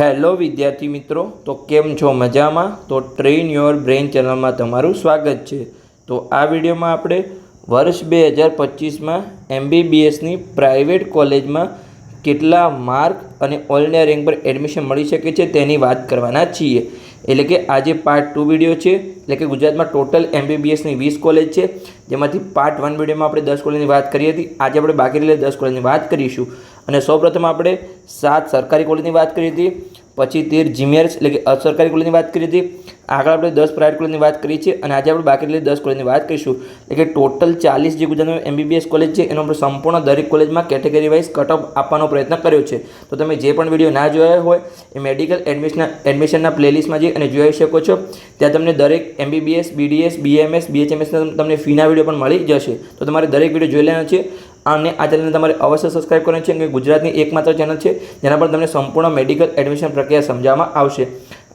Hello વિદ્યાર્થી મિત્રો, તો કેમ છો? મજામાં? તો ટ્રેન યોર બ્રેઇન ચેનલમાં તમારું સ્વાગત છે. તો આ વિડીયોમાં આપણે વર્ષ બે હજાર પચીસમાં એમબીબીએસની પ્રાઇવેટ કોલેજમાં કેટલા માર્ક અને ઓલ ઇન્ડિયા રેન્ક પર એડમિશન મળી શકે છે તેની વાત કરવાના છીએ. એટલે કે આજે પાર્ટ ટુ વીડિયો છે. એટલે કે ગુજરાતમાં ટોટલ એમબીબીએસની વીસ કોલેજ છે. જેમાંથી પાર્ટ વન વિડીયોમાં આપણે દસ કોલેજની વાત કરી હતી. આજે આપણે બાકી રહેલી દસ કોલેજની વાત કરીશું. અને સૌપ્રથમ આપણે સાત સરકારી કોલેજની વાત કરી હતી. પછી તેર જીમિયર એટલે કે અસરકારી કોલેજની વાત કરી હતી. આગળ આપણે દસ પ્રાઇવેટ કોલેજની વાત કરી છે અને આજે આપણે બાકી રહેલી દસ કોલેજની વાત કરીશું. એટલે કે ટોટલ ચાલીસ જે ગુજરાતમાં એમબીબીએસ કોલેજ છે, એનો આપણે સંપૂર્ણ દરેક કોલેજમાં કેટેગરી વાઇઝ કટ આપવાનો પ્રયત્ન કર્યો છે. તો તમે જે પણ વીડિયો ના જોયા હોય, એ મેડિકલ એડમિશન, એડમિશનના પ્લેલિસ્ટમાં જઈ અને જોઈ શકો છો. ત્યાં તમને દરેક એમબીબીએસ, બીડીએસ, બીએમએસ બીએચએમએસના તમને ફીના વીડિયો પણ મળી જશે. તો તમારે દરેક વીડિયો જોઈ લેવાનો છે. અને આ ચેનલને તમારે અવશ્ય સબસ્ક્રાઇબ કરવાની છે કે ગુજરાતની એકમાત્ર ચેનલ છે, જેના પર તમને સંપૂર્ણ મેડિકલ એડમિશન પ્રક્રિયા સમજાવવામાં આવશે.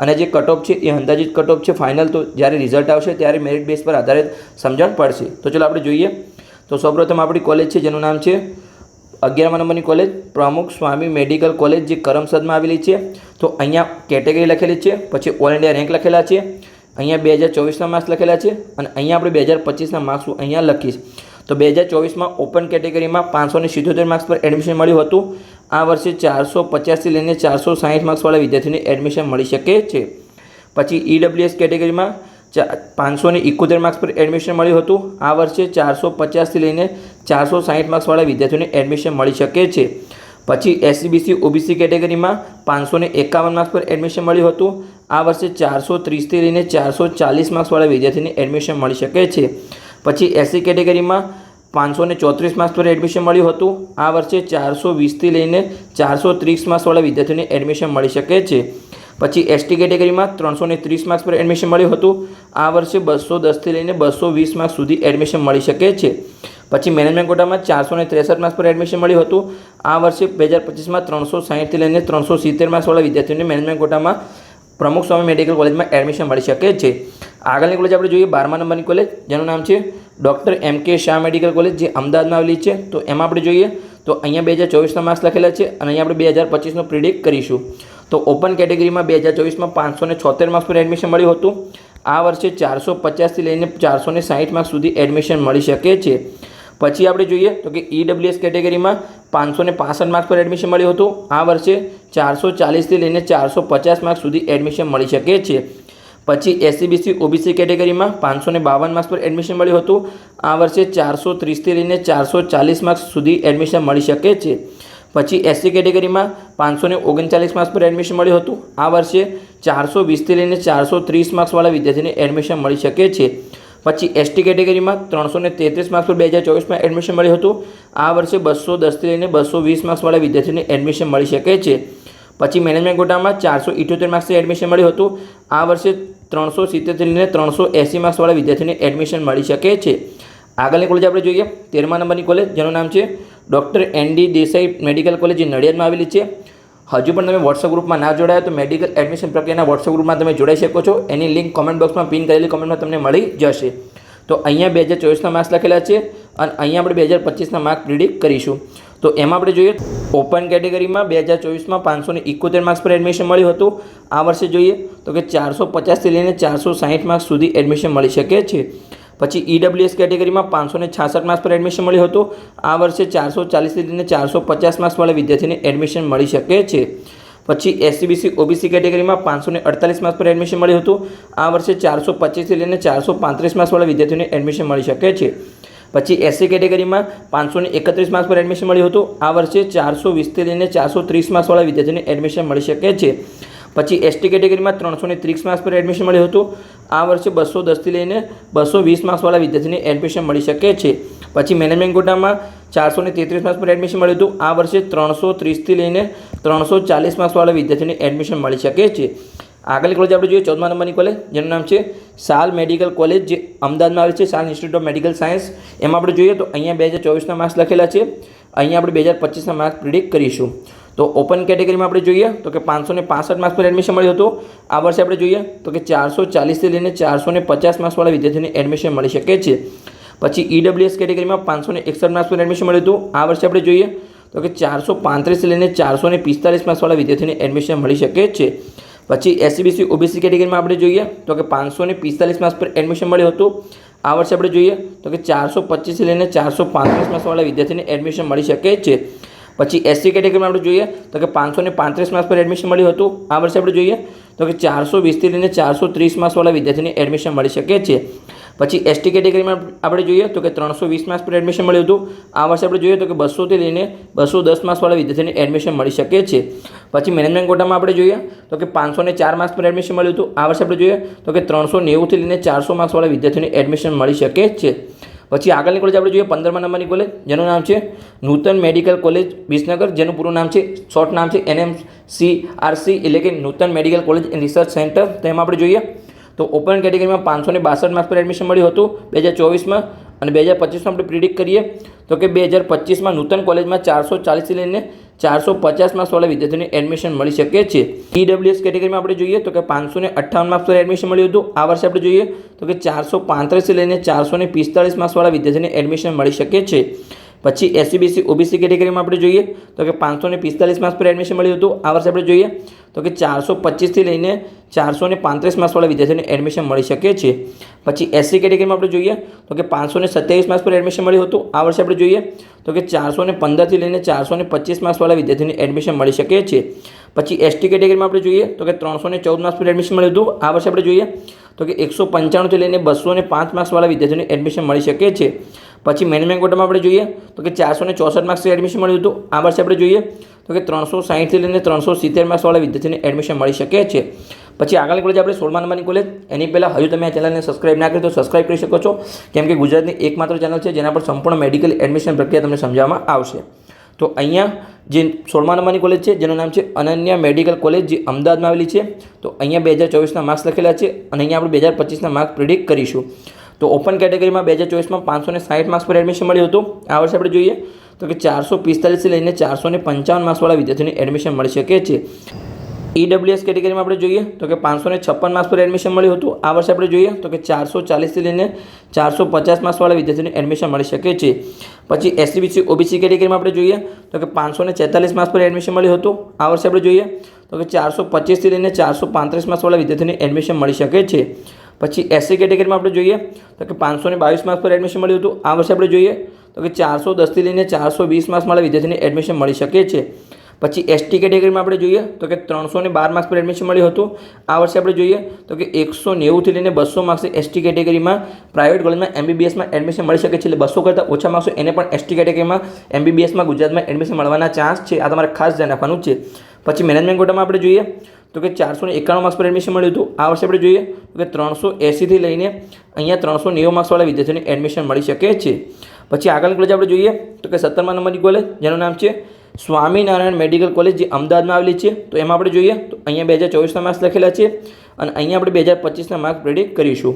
અને જે કટઓફ છે, એ અંદાજિત કટઓફ છે ફાઇનલ તો જ્યારે રિઝલ્ટ આવશે, ત્યારે મેરિટ બેઝ પર આધારિત સમજણ પડશે. તો ચલો આપણે જોઈએ. તો સૌપ્રથમ આપણી કોલેજ છે, જેનું નામ છે અગિયારમા નંબરની કોલેજ પ્રમુખ સ્વામી મેડિકલ કોલેજ જે કરમસદમાં આવેલી છે. તો અહીંયા કેટેગરી લખેલી છે, પછી ઓલ ઇન્ડિયા રેન્ક લખેલા છે, અહીંયા બે હજાર ચોવીસના માર્ક્સ લખેલા છે, અને અહીંયા આપણે બે હજાર પચીસના માર્ક્સ અહીંયા લખીશ. તો બે હજાર ચોવીસમાં ઓપન કેટેગરીમાં પાંચસો ને સિત્તોતેર માર્ક્સ પર એડમિશન મળ્યું હતું. આ વર્ષે ચારસો પચાસથી લઈને ચારસો સાહીઠ માર્ક્સવાળા વિદ્યાર્થીને એડમિશન મળી શકે છે. પછી ઈડબ્લ્યુએસ કેટેગરીમાં ચા પાંચસો ને એકોતેર માર્ક્સ પર એડમિશન મળ્યું હતું. આ વર્ષે ચારસો પચાસથી લઈને ચારસો સાહીઠ માર્ક્સવાળા વિદ્યાર્થીઓને એડમિશન મળી શકે છે. પછી એસસીબીસી ઓબીસી કેટેગરીમાં પાંચસો ને એકાવન માર્ક્સ પર એડમિશન મળ્યું હતું. આ વર્ષે ચારસો ત્રીસથી લઈને ચારસો ચાલીસ માર્ક્સવાળા વિદ્યાર્થીને એડમિશન મળી શકે છે. પછી એસસી કેટેગરીમાં પાંચસો ને ચોત્રીસ માર્ક્સ પર એડમિશન મળ્યું હતું. આ વર્ષે ચારસો વીસથી લઈને ચારસો ત્રીસ માર્ક્સવાળા વિદ્યાર્થીઓને એડમિશન મળી શકે છે. પછી એસટી કેટેગરીમાં ત્રણસો ને ત્રીસ માર્ક્સ પર એડમિશન મળ્યું હતું. આ વર્ષે બસો દસથી લઈને બસો વીસ માર્ક્સ સુધી એડમિશન મળી શકે છે. પછી મેનેજમેન્ટ કોટામાં ચારસો ને ત્રેસઠ માર્ક્સ પર એડમિશન મળ્યું હતું. આ વર્ષે બે હજાર પચીસમાં ત્રણસો સાહીઠથી લઈને ત્રણસો સિત્તેર માર્ક્સવાળા વિદ્યાર્થીઓને મેનેજમેન્ટ કોટામાં પ્રમુખ સ્વામી મેડિકલ કોલેજમાં એડમિશન મળી શકે છે. આગળની કોલેજ આપણે જોઈએ બારમા નંબરની કોલેજ જેનું નામ છે ડૉક્ટર એમ કે શાહ મેડિકલ કોલેજ, જે અમદાવાદમાં આવેલી છે. તો એમાં આપણે જોઈએ, તો અહીંયા બે હજાર ચોવીસના માર્ક્સ લખેલા છે અને અહીંયા આપણે બે હજાર પચીસનો પ્રિડિક્ટ કરીશું. તો ઓપન કેટેગરીમાં બે હજાર ચોવીસમાં પાંચસો ને છોતેર માર્ક્સ પર એડમિશન મળ્યું હતું. આ વર્ષે ચારસો પચાસથી લઈને ચારસો ને સાહીઠ માર્ક્સ સુધી એડમિશન મળી શકે છે. પછી આપણે જોઈએ, તો કે ઈડબ્લ્યુએસ કેટેગરીમાં પાંચસો ને પાસઠ માર્ક્સ પર એડમિશન મળ્યું હતું. આ વર્ષે ચારસો ચાલીસથી લઈને ચારસો પચાસ માર્ક્સ સુધી એડમિશન મળી શકે છે. પછી એસસીબીસી ઓબીસી કેટેગરીમાં પાંચસો ને બાવન માર્ક્સ પર એડમિશન મળ્યું હતું. આ વર્ષે ચારસો ત્રીસથી લઈને ચારસો ચાલીસ માર્ક્સ સુધી એડમિશન મળી શકે છે. પછી એસસી કેટેગરીમાં પાંચસો ને ઓગણચાલીસ માર્ક્સ પર એડમિશન મળ્યું હતું. આ વર્ષે ચારસો વીસથી લઈને ચારસો ત્રીસ માર્ક્સવાળા વિદ્યાર્થીને એડમિશન મળી શકે છે. પછી એસટી કેટેગરીમાં ત્રણસો ને તેત્રીસ માર્ક્સ પર બે હજાર ચોવીસમાં એડમિશન મળ્યું હતું. આ વર્ષે બસો દસથી લઈને બસો વીસ માર્ક્સવાળા વિદ્યાર્થીને એડમિશન મળી શકે છે. પછી મેનેજમેન્ટ કોટામાં ચારસો ઇઠ્યોતેર માર્ક્સથી એડમિશન મળ્યું હતું. આ વર્ષે ત્રણસો સિત્તેરથી લઈને ત્રણસો એંસી માર્ક્સવાળા વિદ્યાર્થીને એડમિશન મળી શકે છે. આગળની કોલેજ આપણે જોઈએ. તેરમા નંબરની કોલેજ જેનું નામ છે doctor N D Desai medical college નડિયાદમાં આવેલી છે. હજુ પણ તમે વોટ્સઅપ ગ્રુપમાં ના જોડાયા તો મેડિકલ એડમિશન પ્રક્રિયાના વોટ્સઅપ ગ્રુપમાં તમે જોડાઈ શકો છો. એની લિંક કોમેન્ટ બોક્સમાં પિન કરેલી કોમેન્ટમાં તમને મળી જશે. તો અહીંયા બે હજાર ચોવીસના માર્ક્સ લખેલા છે અને અહીંયા આપણે બે હજાર પચીસના માર્ક પ્રિડિક્ટ કરીશું. તો એમાં આપણે જોઈએ ઓપન કેટેગરીમાં બે હજાર ચોવીસમાં પાંચસો ને એકોતેર માર્ક્સ પર એડમિશન મળ્યું હતું. આ વર્ષે જોઈએ તો કે ચારસો પચાસથી લઈને ચારસો સાહીઠ માર્ક્સ સુધી એડમિશન મળી શકે છે. પછી ઈડબ્લ્યુએસ કેટેગરીમાં પાંચસો ને છાસઠ માર્ક્સ પર એડમિશન મળ્યું હતું. આ વર્ષે ચારસો ચાલીસથી લઈને ચારસો પચાસ માર્ક્સવાળા વિદ્યાર્થીને એડમિશન મળી શકે છે. પછી એસસીબીસી ઓબીસી કેટેગરીમાં પાંચસો ને અડતાલીસ માર્ક્સ પર એડમિશન મળ્યું હતું. આ વર્ષે ચારસો પચીસથી લઈને ચારસો પાંત્રીસ માર્ક્સવાળા વિદ્યાર્થીઓને એડમિશન મળી શકે છે. પછી એસસી કેટેગરીમાં પાંચસો ને એકત્રીસ માર્ક્સ પર એડમિશન મળ્યું હતું. આ વર્ષે ચારસો વીસથી લઈને ચારસો ત્રીસ માર્ક્સવાળા વિદ્યાર્થીઓને એડમિશન મળી શકે છે. પછી એસટી કેટેગરીમાં ત્રણસો ને ત્રીસ માર્ક્સ પર એડમિશન મળ્યું હતું. આ વર્ષે બસો દસથી લઈને બસો વીસ માર્ક્સવાળા વિદ્યાર્થીને એડમિશન મળી શકે છે. પછી મેનેજમેન્ટ કોટામાં ચારસો ને તેત્રીસ માર્ક્સ પર એડમિશન મળ્યું હતું. આ વર્ષે ત્રણસો ત્રીસથી લઈને ત્રણસો ચાલીસ માર્ક્સવાળા વિદ્યાર્થીને એડમિશન મળી શકે છે. આગળની કોલેજ આપણે જોઈએ ચૌદમા નંબરની કોલેજ જેનું નામ છે સાલ મેડિકલ કોલેજ, જે અમદાવાદમાં આવે છે, સાલ ઇન્સ્ટિટ્યૂટ ઓફ મેડિકલ સાયન્સ. એમાં આપણે જોઈએ તો અહીંયા બે હજાર ચોવીસના માર્ક્સ લખેલા છે. અહીંયા આપણે બે હજાર પચીસના માર્ક્સ પ્રિડિક્ટ કરીશું. તો ઓપન કેટેગરીમાં આપણે જોઈએ તો કે પાંચસો ને પાસઠ માર્ક્સ પર એડમિશન મળ્યું હતું. આ વર્ષે આપણે જોઈએ તો કે ચારસો ચાલીસથી લઈને ચારસો ને પચાસ માર્ક્સવાળા વિદ્યાર્થીને એડમિશન મળી શકે છે. પછી ઈડબ્લ્યુએસ કેટેગરીમાં પાંચસો ને એકસઠ માર્ક્સ પર એડમિશન મળ્યું હતું. આ વર્ષે આપણે જોઈએ તો કે ચારસો પાંત્રીસથી લઈને ચારસો ને પિસ્તાલીસ માર્ક્સવાળા વિદ્યાર્થીને એડમિશન મળી શકે છે. પછી એસસીબીસી ઓબીસી કેટેગરીમાં આપણે જોઈએ તો કે પાંચસો ને પિસ્તાલીસ માર્ક્સ પર એડમિશન મળ્યું હતું. આ વર્ષે આપણે જોઈએ તો કે ચારસો પચીસથી લઈને ચારસો પાંત્રીસ માર્ક્સવાળા વિદ્યાર્થીને એડમિશન મળી શકે છે. પછી એસસી કેટેગરીમાં આપણે જોઈએ તો કે પાંચસો ને પાંત્રીસ માર્ક્સ પર એડમિશન મળ્યું હતું. આ વર્ષે આપણે જોઈએ તો કે ચારસો વીસથી લઈને ચારસો ત્રીસ માર્ક્સવાળા વિદ્યાર્થીને એડમિશન મળી શકે છે. પછી એસટી કેટેગરીમાં આપણે જોઈએ તો કે ત્રણસો વીસ માર્ક્સ પર એડમિશન મળ્યું હતું. આ વર્ષે આપણે જોઈએ તો કે બસોથી લઈને બસો દસ માર્ક્સવાળા વિદ્યાર્થીને એડમિશન મળી શકે છે. પછી મેનેજમેન્ટ કોટામાં આપણે જોઈએ તો કે પાંચસો ને ચાર માર્ક્સ પર એડમિશન મળ્યું હતું. આ વર્ષે આપણે જોઈએ તો કે ત્રણસો નેવુંથી લઈને ચારસો માર્ક્સવાળા વિદ્યાર્થીને એડમિશન મળી શકે છે. પછી આગળની કોલેજ આપણે જોઈએ પંદરમા નંબરની કોલેજ જેનું નામ છે નૂતન મેડિકલ કોલેજ વિસનગર જેનું પૂરું નામ છે શોર્ટ નામ છે એનએમસી આરસી એટલે કે Nutan medical college and research centre. તેમાં આપણે જોઈએ, તો ઓપન કેટેગરીમાં પાંચસો ને બાસઠ માર્ક્સ પર એડમિશન મળ્યું હતું, બે હજાર ચોવીસમાં, અને બે હજાર પચીસમાં આપણે પ્રિડિક્ટ કરીએ, તો કે બે હજાર પચીસમાં નૂતન કોલેજમાં ચારસો ચાલીસથી લઈને ચારસો પચાસ માર્ક્સવાળા વિદ્યાર્થીઓને એડમિશન મળી શકે છે. ઈડબ્લ્યુએસ કેટેગરીમાં આપણે જોઈએ તો કે પાંચસો ને અઠ્ઠાવન માર્ક્સ પર એડમિશન મળ્યું હતું. આ વર્ષે આપણે જોઈએ તો કે ચારસો પાંત્રીસથી લઈને ચારસો ને પિસ્તાળીસ માર્ક્સવાળા વિદ્યાર્થીને એડમિશન મળી શકે છે. પછી એસસીબીસી ઓબીસી કેટેગરીમાં આપણે જોઈએ તો કે પાંચસો ને પિસ્તાલીસ માર્ક્સ પર એડમિશન મળ્યું હતું. આ વર્ષે આપણે જોઈએ તો કે ચારસો પચીસથી લઈને ચારસો ને પાંત્રીસ માર્ક્સવાળા વિદ્યાર્થીઓને એડમિશન મળી શકે છે. પછી એસસી કેટેગરીમાં આપણે જોઈએ તો કે પાંચસો ને સત્યાવીસ માર્ક્સ પર એડમિશન મળ્યું હતું. આ વર્ષે આપણે જોઈએ તો કે ચારસો ને પંદરથી લઈને ચારસો ને પચીસ માર્ક્સવાળા વિદ્યાર્થીને એડમિશન મળી શકે છે. પછી એસટી કેટેગરીમાં આપણે જોઈએ તો કે ત્રણસો ને ચૌદ માર્ક્સ પર એડમિશન મળ્યું હતું. આ વર્ષે આપણે જોઈએ તો કે એકસો પંચાણુંથી લઈને બસો ને પાંચ માર્ક્સવાળા વિદ્યાર્થીઓને એડમિશન મળી શકે છે. પછી મેનેજમેન્ટ કોટામાં આપણે જોઈએ તો કે ચારસો ને ચોસઠ માર્ક્સ એડમિશન મળ્યું હતું. આ વર્ષે આપણે જોઈએ તો કે ત્રણસો સાહીઠથી લઈને ત્રણસો સિત્તેર માર્ક્સવાળા વિદ્યાર્થીને એડમિશન મળી શકે છે. પછી આગળની કોલેજ આપણે સોળમા નંબરની કોલેજ એની પહેલાં હજુ તમે આ ચેનલને સબસ્ક્રાઇબ ના કરી તો સબસ્ક્રાઇબ કરી શકો છો. કેમ કે ગુજરાતની એકમાત્ર ચેનલ છે જેના પર સંપૂર્ણ મેડિકલ એડમિશન પ્રક્રિયા તમને સમજાવવામાં આવશે. તો અહીંયા જે સોળમા નંબરની કોલેજ છે, જેનું નામ છે અનન્યા મેડિકલ કોલેજ, જે અમદાવાદમાં આવેલી છે. તો અહીંયા બે હજાર ચોવીસના માર્ક્સ લખેલા છે અને અહીંયા આપણે બે હજાર પચીસના માર્ક્સ પ્રિડિક્ટ કરીશું. તો ઓપન કેટેગરીમાં બે હજાર ચોવીસમાં પાંચસો ને સાઠ માર્ક્સ પર એડમિશન મળ્યું હતું. આ વર્ષે આપણે જોઈએ તો કે ચારસો પિસ્તાલીસથી લઈને ચારસો ને પંચાવન માર્ક્સવાળા વિદ્યાર્થીઓને એડમિશન મળી શકે છે. ઈડબ્લ્યુએસ કેટેગરીમાં આપણે જોઈએ તો કે પાંચસો ને છપ્પન માર્ક્સ પર એડમિશન મળ્યું હતું. આ વર્ષે આપણે જોઈએ તો કે ચારસો ચાલીસથી લઈને ચારસો પચાસ માર્ક્સવાળા વિદ્યાર્થીઓને એડમિશન મળી શકે છે. પછી એસસીબીસી ઓબીસી કેટેગરીમાં આપણે જોઈએ તો કે પાંચસો ને છેતાલીસ માર્ક્સ પર એડમિશન મળ્યું હતું. આ વર્ષે આપણે જોઈએ તો કે ચારસો પચીસથી લઈને ચારસો પાંત્રીસ માર્ક્સવાળા વિદ્યાર્થીઓને એડમિશન મળી શકે છે. પછી એસસી કેટેગરીમાં આપણે જોઈએ તો કે પાંચસો ને બાવીસ માર્ક્સ પર એડમિશન મળ્યું હતું. આ વર્ષે આપણે જોઈએ તો કે ચારસો દસથી લઈને ચારસો વીસ માર્ક્સવાળા વિદ્યાર્થીને એડમિશન મળી શકે છે. પછી એસટી કેટેગરીમાં આપણે જોઈએ તો કે ત્રણસો ને બાર માર્ક્સ પર એડમિશન મળ્યું હતું. આ વર્ષે આપણે જોઈએ તો કે એકસો નેવુંથી લઈને બસો માર્ક્સ એસટી કેટેગરીમાં પ્રાઇવેટ કોલેજમાં એમબીબીએસમાં એડમિશન મળી શકે છે. એટલે બસો કરતાં ઓછા માર્ક્સ એને પણ એસટી કેટેગરીમાં એમબીબીએસમાં ગુજરાતમાં એડમિશન મળવાના ચાન્સ છે. આ તમારે ખાસ ધ્યાન રાખવાનું છે. પછી મેનેજમેન્ટ કોટામાં આપણે જોઈએ તો કે ચારસો ને એકાણું માર્ક્સ પર એડમિશન મળ્યું હતું. આ વર્ષે આપણે જોઈએ તો કે ત્રણસો એંસીથી લઈને અહીંયા ત્રણસો નેવું માર્ક્સવાળા વિદ્યાર્થીઓને એડમિશન મળી શકે છે. પછી આગળની કોલેજ આપણે જોઈએ તો કે સત્તરમા નંબરની કોલેજ જેનું નામ છે સ્વામિનારાયણ મેડિકલ કોલેજ જે અમદાવાદમાં આવેલી છે, તો એમાં આપણે જોઈએ, તો અહીંયા બે હજાર ચોવીસના માર્ક્સ લખેલા છે અને અહીંયા આપણે બે હજાર પચીસના માર્ક્સ પ્રેડિક્ટ કરીશું.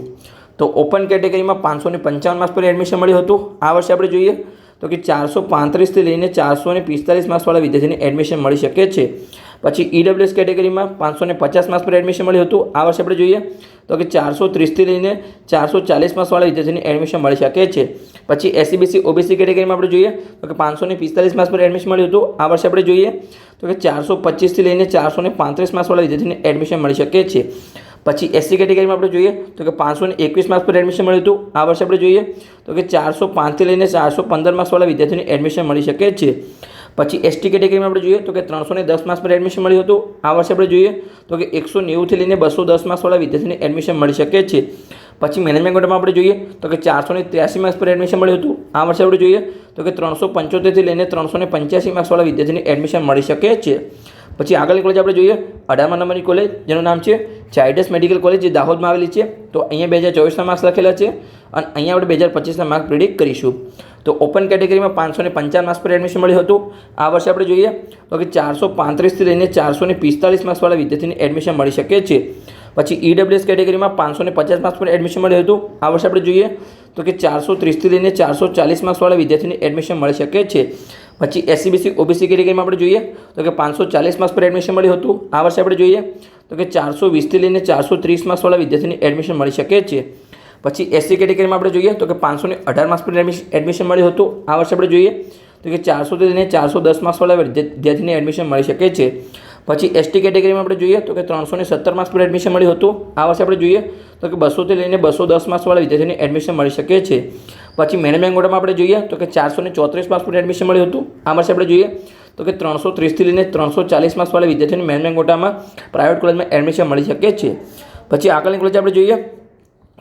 તો ઓપન કેટેગરીમાં પાંચસો ને પંચાવન માર્ક્સ પર એડમિશન મળ્યું હતું. આ વર્ષે આપણે જોઈએ, તો કે ચારસો પાંત્રીસથી લઈને ચારસો ને પિસ્તાલીસ માર્ક્સવાળા વિદ્યાર્થીને એડમિશન મળી શકે છે. પછી ઈડબ્લ્યુએસ કેટેગરીમાં પાંચસો ને પચાસ માર્ક્સ પર એડમિશન મળ્યું હતું. આ વર્ષે આપણે જોઈએ, તો કે ચારસો ત્રીસથી લઈને ચારસો ચાલીસ માર્ક્સવાળા વિદ્યાર્થીને એડમિશન મળી શકે છે. પછી એસસીબીસી ઓબીસી કેટેગરીમાં આપણે જોઈએ તો કે પાંચસો ને પિસ્તાલીસ માર્ક્સ પર એડમિશન મળ્યું હતું. આ વર્ષે આપણે જોઈએ તો કે ચારસો પચીસથી લઈને ચારસો ને પાંત્રીસ માર્ક્સવાળા વિદ્યાર્થીને એડમિશન મળી શકે છે. પછી એસસી કેટેગરીમાં આપણે જોઈએ તો કે પાંચસો ને એકવીસ માર્ક્સ પર એડમિશન મળ્યું હતું. આ વર્ષે આપણે જોઈએ તો કે ચારસો પાંચથી લઈને ચારસો પંદર માર્ક્સવાળા વિદ્યાર્થીને એડમિશન મળી શકે છે. પછી એસટી કેટેગરીમાં આપણે જોઈએ તો કે ત્રણસો ને દસ માર્ક્સ પર એડમિશન મળ્યું હતું. આ વર્ષે આપણે જોઈએ તો કે એકસો નેવુંથી લઈને બસો દસ માર્ક્સવાળા વિદ્યાર્થીને એડમિશન મળી શકે છે. પછી મેનેજમેન્ટ કોટામાં આપણે જોઈએ તો કે ચારસો ને ત્ર્યાસી માર્ક્સ પર એડમિશન મળ્યું હતું. આ વર્ષે આપણે જોઈએ તો કે ત્રણસો પંચોતેરથી લઈને ત્રણસો ને પંચ્યાસી માર્ક્સવાળા વિદ્યાર્થીને એડમિશન મળી શકે છે. પછી આગળની કોલેજ આપણે જોઈએ અઢારમા નંબરની કોલેજ જેનું નામ છે ચાઇડસ મેડિકલ કોલેજ જે દાહોદમાં આવેલી છે. તો અહીંયા બે હજાર ચોવીસના માર્ક્સ લખેલા છે અને અહીંયા આપણે બે હજાર પચીસના માર્ક પ્રિડિક્ટ કરીશું. તો ઓપન કેટેગરીમાં પાંચસો ને પંચાવન માર્ક્સ પર એડમિશન મળ્યું હતું. આ વર્ષે આપણે જોઈએ તો કે ચારસો પાંત્રીસથી લઈને ચારસો ને પિસ્તાલીસ માર્ક્સવાળા વિદ્યાર્થીને એડમિશન મળી શકે છે. પછી ઈડબ્લ્યુએસ કેટેગરીમાં પાંચસો ને પચાસ માર્ક્સ પર એડમિશન મળ્યું હતું. આ વર્ષે આપણે જોઈએ તો કે ચારસો ત્રીસથી લઈને ચારસો ચાલીસ માર્ક્સવાળા વિદ્યાર્થીને એડમિશન મળી શકે છે. પછી એસસીબીસી ઓબીસી કેટેગરીમાં આપણે જોઈએ તો કે પાંચસો ચાલીસ માર્ક્સ પર એડમિશન મળ્યું હતું. આ વર્ષે આપણે જોઈએ તો કે ચારસો વીસથી લઈને ચારસો ત્રીસ માર્ક્સવાળા વિદ્યાર્થીને એડમિશન મળી શકે છે. પછી એસસી કેટેગરીમાં આપણે જોઈએ તો કે પાંચસો ને અઢાર માર્ક્સ પર એડમિશન મળ્યું હતું. આ વર્ષે આપણે જોઈએ તો કે ચારસોથી લઈને ચારસો દસ માર્ક્સવાળા વિદ્યાર્થીને એડમિશન મળી શકે છે. પછી એસટી કેટેગરીમાં આપણે જોઈએ તો કે ત્રણસો ને સત્તર માર્ક્સ પર એડમિશન મળ્યું હતું. આ વર્ષે આપણે જોઈએ તો કે બસોથી લઈને બસો દસ માર્ક્સવાળા વિદ્યાર્થીને એડમિશન મળી શકે છે. પછી મેન બેંગોડામાં આપણે જોઈએ તો કે ચારસો ને ચોત્રીસ માર્ક્સ પર એડમિશન મળ્યું હતું. આ વર્ષે આપણે જોઈએ તો કે ત્રણસો ત્રીસથી લઈને ત્રણસો ચાલીસ માર્ક્સવાળા વિદ્યાર્થીને મેન કોટામાં પ્રાઇવેટ કોલેજમાં એડમિશન મળી શકે છે. પછી આગળની કોલેજ આપણે જોઈએ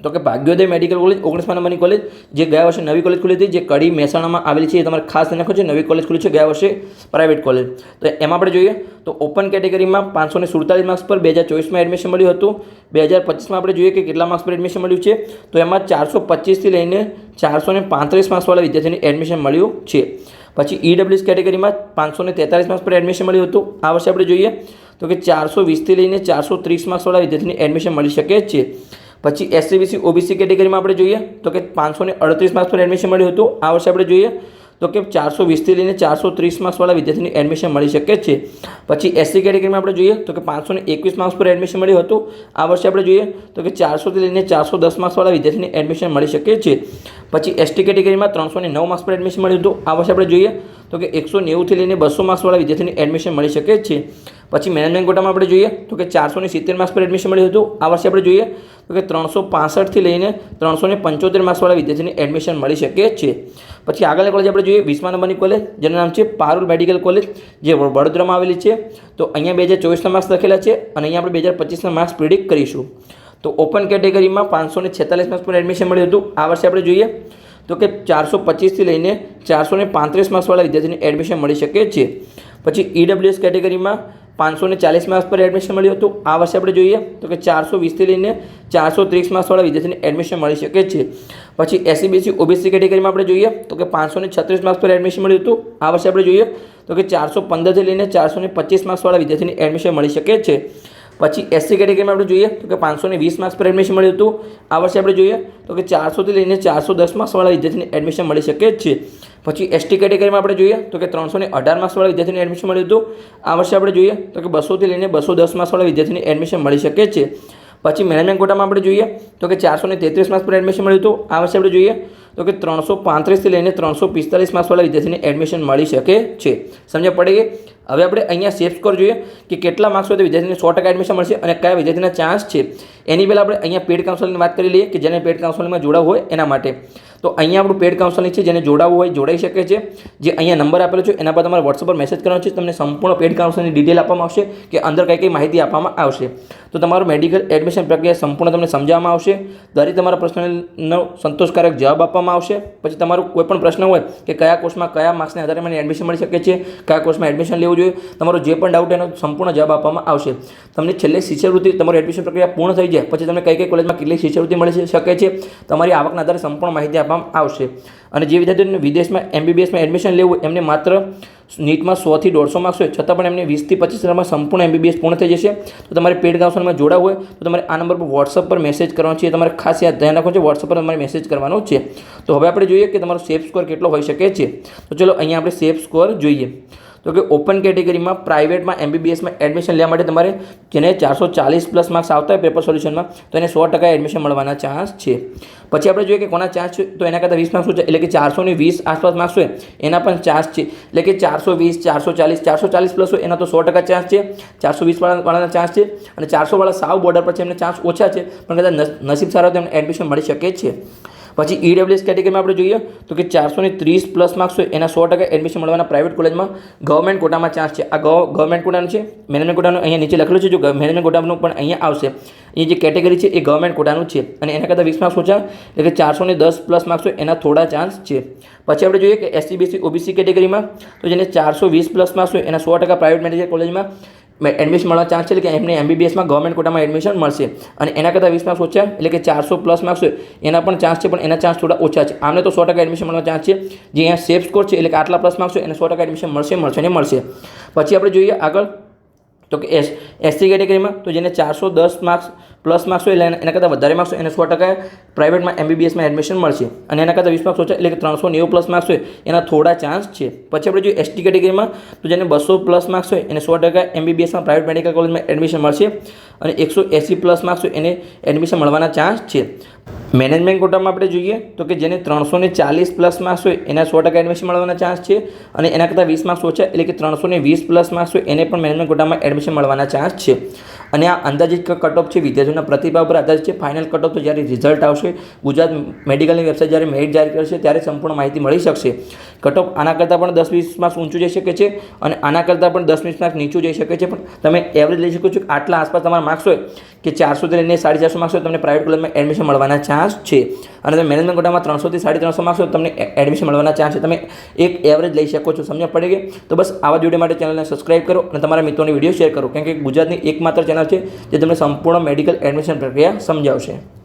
તો કે ભાગ્યોદય મેડિકલ કોલેજ ઓગણીસમા નંબરની કોલેજ, જે ગયા વર્ષે નવી કોલેજ ખુલી હતી, જે કડી મહેસાણામાં આવેલી છે, એ તમારે ખાસ નાખો છે. નવી કોલેજ ખુલી છે ગયા વર્ષે પ્રાઇવેટ કોલેજ તો એમાં આપણે જોઈએ તો ઓપન કેટેગરીમાં પાંચસો ને સુડતાલીસ માર્ક્સ પર બે હજાર ચોવીસમાં એડમિશન મળ્યું હતું. બે હજાર પચીસમાં આપણે જોઈએ કે કેટલા માર્ક્સ પર એડમિશન મળ્યું છે. તો એમાં ચારસો પચીસથી લઈને ચારસો ને પાંત્રીસ માર્ક્સવાળા વિદ્યાર્થીને એડમિશન મળ્યું છે. પછી ઈડબ્લ્યુએસ કેટેગરીમાં પાંચસો ને તેતાલીસ માર્ક્સ પર એડમિશન મળ્યું હતું. આ વર્ષે આપણે જોઈએ તો કે ચારસો વીસથી લઈને ચારસો ત્રીસ માર્ક્સવાળા વિદ્યાર્થીને એડમિશન મળી શકે છે. પછી એસસીબીસી ઓબીસી કેટેગરીમાં આપણે જોઈએ તો કે પાંચસો ને અડત્રીસ માર્ક્સ પર એડમિશન મળ્યું હતું. આ વર્ષે આપણે જોઈએ તો કે ચારસો વીસથી લઈને ચારસો ત્રીસ માર્ક્સવાળા વિદ્યાર્થીને એડમિશન મળી શકે છે. પછી એસસી કેટેગરીમાં આપણે જોઈએ તો કે પાંચસો ને એકવીસ માર્ક્સ પર એડમિશન મળ્યું હતું. આ વર્ષે આપણે જોઈએ તો કે ચારસોથી લઈને ચારસો દસ માર્ક્સવાળા વિદ્યાર્થીને એડમિશન મળી શકે છે. પછી એસટી કેટેગરીમાં ત્રણસો ને નવ માર્ક્સ પર એડમિશન મળ્યું હતું. આ વર્ષે આપણે જોઈએ તો કે એકસો નેવુંથી લઈને બસો માર્ક્સવાળા વિદ્યાર્થીને એડમિશન મળી શકે છે. પછી મેનેજમેન્ટ કોટામાં આપણે જોઈએ તો કે ચારસો ને સિત્તેર માર્ક્સ પર એડમિશન મળ્યું હતું. આ વર્ષે આપણે જોઈએ તો કે ત્રણસો પાસઠથી લઈને ત્રણસો ને પંચોતેર માર્ક્સવાળા વિદ્યાર્થીને એડમિશન મળી શકે છે. પછી આગળની કોલેજ આપણે જોઈએ વીસમા નંબરની કોલેજ જેનું નામ છે પારુલ મેડિકલ કોલેજ જે વડોદરામાં આવેલી છે. તો અહીંયા બે હજાર ચોવીસના માર્ક્સ લખેલા છે અને અહીંયા આપણે બે હજાર પચીસના માર્ક્સ પ્રિડિક્ટ કરીશું. તો ઓપન કેટેગરીમાં પાંચસો ને છેતાલીસ માર્ક્સ પર એડમિશન મળ્યું હતું. આ વર્ષે આપણે જોઈએ તો કે ચારસો પચીસથી લઈને ચારસો ને પાંત્રીસ માર્ક્સવાળા વિદ્યાર્થીને એડમિશન મળી શકે છે. પછી ઈડબ્લ્યુએસ કેટેગરીમાં પાંચસો ને ચાલીસ માર્ક્સ પર એડમિશન મળ્યું હતું. આ વર્ષે આપણે જોઈએ તો કે ચારસો વીસથી લઈને ચારસો ત્રીસ માર્ક્સવાળા વિદ્યાર્થીને એડમિશન મળી શકે છે. પછી એસસીબીસી ઓબીસી કેટેગરીમાં આપણે જોઈએ તો કે પાંચસો ને છત્રીસ માર્ક્સ પર એડમિશન મળ્યું હતું. આ વર્ષે આપણે જોઈએ તો કે ચારસો પંદરથી લઈને ચારસો ને પચીસ માર્ક્સવાળા વિદ્યાર્થીને એડમિશન મળી શકે છે. પછી એસસી કેટેગરીમાં આપણે જોઈએ તો કે પાંચસો વીસ માર્ક્સ પર એડમિશન મળ્યું હતું. આ વર્ષે આપણે જોઈએ તો કે ચારસોથી લઈને ચારસો દસ માર્ક્સવાળા વિદ્યાર્થીને એડમિશન મળી શકે છે. પછી એસટી કેટેગરીમાં આપણે જોઈએ તો કે ત્રણસો અઢાર માર્ક્સવાળા વિદ્યાર્થીને એડમિશન મળ્યું હતું. આ વર્ષે આપણે જોઈએ તો કે બસોથી લઈને બસો દસ માર્ક્સવાળા વિદ્યાર્થીને એડમિશન મળી શકે છે. પછી મેનેજમેન્ટ કોટામાં આપણે જોઈએ તો કે ચારસો તેત્રીસ માર્ક્સ પર એડમિશન મળ્યું હતું. આ વર્ષે આપણે જોઈએ તો કે ત્રણસો પાંત્રીસથી લઈને ત્રણસો પિસ્તાલીસ માર્ક્સવાળા વિદ્યાર્થીને એડમિશન મળી શકે છે. સમજ પડે કે હવે આપણે અહીંયા સેફ સ્કોર જોઈએ કે કેટલા માર્ક્સ હોય તો વિદ્યાર્થીને સો ટકા એડમિશન મળશે અને કયા વિદ્યાર્થીના ચાન્સ છે. એની પહેલાં આપણે અહીંયા પેડ કાઉન્સેલિંગની વાત કરી લઈએ કે જેને પેડ કાઉન્સેલિંગમાં જોડાવવું હોય એના માટે. તો અહીંયા આપણું પેડ કાઉન્સેલિંગ છે, જેને જોડાવવું હોય જોડાઈ શકે છે. જે અહીંયા નંબર આપેલો છે, એના પર તમારે વોટ્સઅપ પર મેસેજ કરવાનો છે, તમને સંપૂર્ણ પેડ કાઉન્સેલિંગની ડિટેલ આપવામાં આવશે કે અંદર કઈ કઈ માહિતી આપવામાં આવશે. તો તમારું મેડિકલ એડમિશન પ્રક્રિયા સંપૂર્ણ તમને સમજાવવામાં આવશે. દરેક તમારા પ્રશ્નનો સંતોષકારક જવાબ આપવામાં આવશે. પછી તમારો કોઈ પણ પ્રશ્ન હોય કે કયા કોર્સમાં કયા માર્ક્સને આધારે મને એડમિશન મળી શકે છે, કયા કોર્સમાં એડમિશન લેવું જોઈએ, તમારો જે પણ ડાઉટ એનો સંપૂર્ણ જવાબ આપવામાં આવશે. તમને છેલ્લે શિષ્યવૃત્તિ, તમારું એડમિશન પ્રક્રિયા પૂર્ણ થઈ જાય. પછી તમને કઈ કઈ કોલેજમાં કેટલી શિષ્યવૃત્તિ મળી શકે છે, તમારી આવકના આધારે સંપૂર્ણ માહિતી આપવામાં આવશે. અને જે વિદ્યાર્થીઓને વિદેશમાં એમબીબીએસમાં એડમિશન લેવું એમને માત્ર નીટમાં સોથી દોઢસો માર્ક્સ હોય, છતાં પણ એમને વીસથી પચીસ હજારમાં સંપૂર્ણ એમબીબીએસ પૂર્ણ થઈ જશે. તો તમારે પેડ કાઉન્સલમાં જોડાવવું હોય, તો તમારે આ નંબર પર વોટ્સઅપ પર મેસેજ કરવાનો છે. તમારે ખાસ યાદ ધ્યાન રાખવાનું છે. વોટ્સઅપ પર તમારે મેસેજ કરવાનો છે. તો હવે આપણે જોઈએ કે તમારો સેફ સ્કોર કેટલો હોઈ શકે છે. તો ચલો અહીંયા આપણે સેફ સ્કોર જોઈએ. તો કે ઓપન કેટેગરીમાં પ્રાઇવેટમાં એમબીબીએસમાં એડમિશન લેવા માટે તમારે જેને ચારસો ચાલીસ પ્લસ માર્ક્સ આવતા હોય પેપર સોલ્યુશનમાં તો એને સો ટકા એડમિશન મળવાના ચાન્સ છે. પછી આપણે જોઈએ કે કોના ચાન્સ છે, તો એના કરતાં વીસ માર્ક્સ છે એટલે કે ચારસો ને વીસ આસપાસ માર્ક્સ હોય, એના પણ ચાન્સ છે. એટલે કે ચારસો વીસ, ચારસો ચાલીસ ચારસો ચાલીસ પ્લસ હોય, એના તો સો ટકા ચાન્સ છે. ચારસો વીસ વાળાના ચાન્સ છે. અને ચારસો વાળા સાવ બોર્ડર પર છે, એમને ચાન્સ ઓછા છે, પણ કદાચ નસીબ સારા તો એમને એડમિશન મળી શકે છે. પછી ઈડબ્લ્યુએસ કેટેગરીમાં આપણે જોઈએ તો કે ચારસો ને ત્રીસ પ્લસ માર્ક્સ હોય, એના સો ટકા એડમિશન મળવાના પ્રાઇવેટ કોલેજમાં ગવર્મેન્ટ કોટામાં ચાન્સ છે. આ ગવર્મેન્ટ કોટાનું છે મેનેજમેન્ટ કોટાનું અહીંયા નીચે લખેલું છે, જો મેનેજમેન્ટ કોટાનું પણ અહીંયા આવશે. એ જે કેટેગરી છે એ ગવર્મેન્ટ કોટાનું છે. અને એના કરતાં વીસ માર્ક્સ ઓછા, એટલે કે ચારસો ને દસ પ્લસ માર્ક્સ હોય, એના થોડા ચાન્સ છે. પછી આપણે જોઈએ કે એસસીબીસી ઓબીસી કેટેગરીમાં તો જેને ચારસો વીસ પ્લસ માર્ક્સ હોય, એના સો ટકા પ્રાઇવેટ મેનેજર કોલેજમાં એડમિશન મળવા ચાન્સ છે કે એમને એમબીબીએસમાં ગવર્મેન્ટ કોટામાં એડમિશન મળશે. અને એના કરતાં વીસ માર્ક્સ ઓછા, એટલે કે ચારસો પ્લસ માર્ક્સ હોય, એના પણ ચાન્સ છે, પણ એના ચાન્સ થોડા ઓછા છે. આમને તો સો ટકા એડમિશન મળવા ચાન્સ છે. જે અહીંયા સેફ સ્કોર છે, એટલે કે આટલા પ્લસ માર્ક્સ હોય, એને સો ટકા એડમિશન મળશે મળશે ને મળશે. પછી આપણે જોઈએ આગળ. તો કે એસ, એસસી કેટેગરીમાં તો જેને ચારસો દસ માર્ક્સ પ્લસ માર્ક્સ હોય એટલે એના કરતાં વધારે માર્ક્સ હોય, એને સો ટકા પ્રાઇવેટમાં એમબીબીએસમાં એડમિશન મળશે. અને એના કરતાં વીસ માર્ક્સ ઓછા, એટલે કે ત્રણસો નેવું પ્લસ માર્ક્સ હોય, એના થોડા ચાન્સ છે. પછી આપણે જોઈએ એસટી કેટેગરીમાં, તો જેને બસો પ્લસ માર્ક્સ હોય, એને સો ટકા એમબીબીએસમાં પ્રાઇવેટ મેડિકલ કોલેજમાં એડમિશન મળશે. અને એકસો એંસી પ્લસ માર્ક્સ હોય, એને એડમિશન મળવાના ચાન્સ છે. મેનેજમેન્ટ કોટામાં આપણે જોઈએ તો કે જેને ત્રણસો ને ચાલીસ પ્લસ માર્ક્સ હોય, એના સો ટકા એડમિશન મળવાના ચાન્સ છે અને એના કરતાં વીસ માર્ક્સ ઓછા, એટલે કે ત્રણસો ને વીસ પ્લસ માર્ક્સ હોય, એને પણ મેનેજમેન્ટ કોટામાં એડમિશન મળવાના ચાન્સ છે. અને આ અંદાજિત કટ ઓફ છે, વિદ્યાર્થીઓના પ્રતિભાવ પર આધારિત છે. ફાઇનલ કટ ઓફ તો જ્યારે રિઝલ્ટ આવશે, ગુજરાત મેડિકલની વેબસાઇટ જ્યારે મેરિટ જારી કરશે, ત્યારે સંપૂર્ણ માહિતી મળી શકશે. કટ ઓફ આના કરતાં પણ દસ વીસ માર્ક્સ ઊંચું જઈ શકે છે અને આના કરતાં પણ દસ વીસ માર્ક્સ નીચું જઈ શકે છે. પણ તમે એવરેજ લઈ શકો છો આટલા આસપાસ તમારા માર્ક્સ હોય કે ચારસોથી લઈને સાડી ચારસો માર્ક્સ હોય, તમને પ્રાઇવેટ કોલેજમાં એડમિશન મળવાના ચાન્સ છે. અને તમે મેનેજમેન્ટ કોટામાં ત્રણસોથી સાડી ત્રણસો માર્ક્સ તમને એડમિશન મળવાના ચાન્સ છે. તમે એક એવરેજ લઈ શકો છો. સમજ પડી ગઈ? તો બસ આવા વીડિયો માટે ચેનલને સબસ્ક્રાઇબ કરો અને તમારા મિત્રોને વીડિયો શેર કરો. કેમ કે ગુજરાતની એકમાત્ર ચેનલ છે જે તમને સંપૂર્ણ મેડિકલ એડમિશન પ્રક્રિયા સમજાવશે.